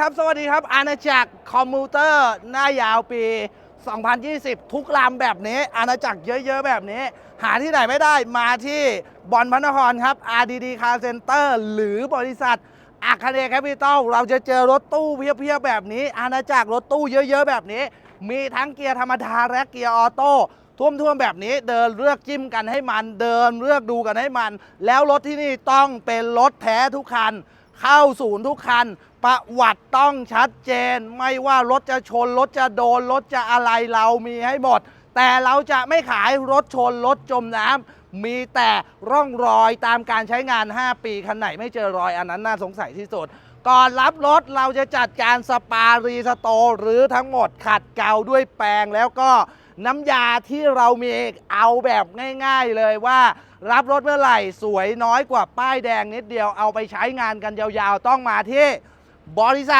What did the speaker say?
ครับสวัสดีครับ อาณาจักรคอมพิวเตอร์หน้ายาวปี 2020 ทุกลำแบบนี้ อาณาจักรเยอะ ๆ แบบนี้ หาที่ไหนไม่ได้มาที่บอลพระนครครับ RDD Car Center หรือบริษัทอาคาเนแคปิตอลเราจะเจอรถตู้เพียบๆแบบนี้ อาณาจักรรถตู้เยอะ ๆ แบบนี้ มีทั้งเกียร์ธรรมดาและเกียร์ออโต้ท่วมๆแบบนี้เดินเลือกจิ้มกันให้มัน เดินเลือกดูกันให้มัน แล้วรถที่นี่ต้องเป็นรถแท้ทุกคัน เข้าศูนย์ทุกคัน ประวัติต้องชัดเจน ไม่ว่ารถจะชน รถจะโดน รถจะอะไรเรามีให้หมด แต่เราจะไม่ขายรถชน รถจมน้ำมีแต่ร่องรอยตามการใช้งาน 5 ปีคันไหนไม่เจอรอยอันนั้นน่าสงสัยที่สุดก่อนรับรถเราจะจัดการสปารีสโตหรือทั้งหมดขัดเกลาด้วยแปรงแล้วก็ น้ำยาที่เรามีเอาแบบง่าย ๆเลยว่า รับรถเมื่อไหร่สวยน้อยกว่าป้ายแดงนิดเดียวเอาไปใช้งานกันยาวๆ ต้องมาที่บริษัท